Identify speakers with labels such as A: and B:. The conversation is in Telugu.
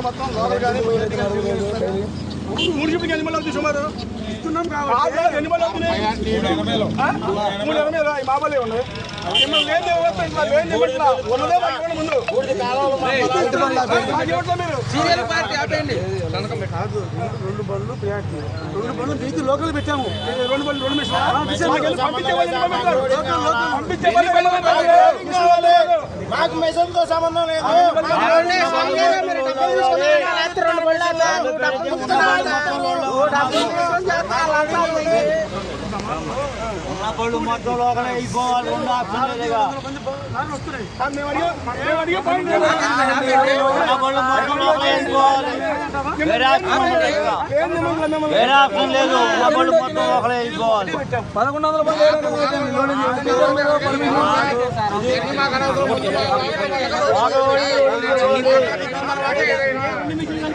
A: ఇస్తున్నారు మొత్తం లోకల్ కానీ బయట కానీ మూడు షిప్లకి ఎన్ని మళ్ళీ అవుతుంది సుమారు? ఇస్తున్నాం కాబట్టి. ఎన్ని మళ్ళీ అవుతున్నాయి ఆ? మూడు ఎనభై ఈ మామూలే ఉన్నాయి రెండు బండ్లు ప్రియారిటీ. రెండు బండ్లు మీకు లోకల్ పెట్టాము. రెండు బండ్లు రెండు మిషన్?
B: మాకు మిషన్తో సంబంధం లేదు.
C: ఆవిడనే స్వామిగారు మీరు
B: మొత్తం లోకలే అయిపోవాలి వేరే ఆప్షన్ లేదు నా మొత్తం లోకలే అయిపోవాలి
A: పదకొండు వందల మంది
B: i don't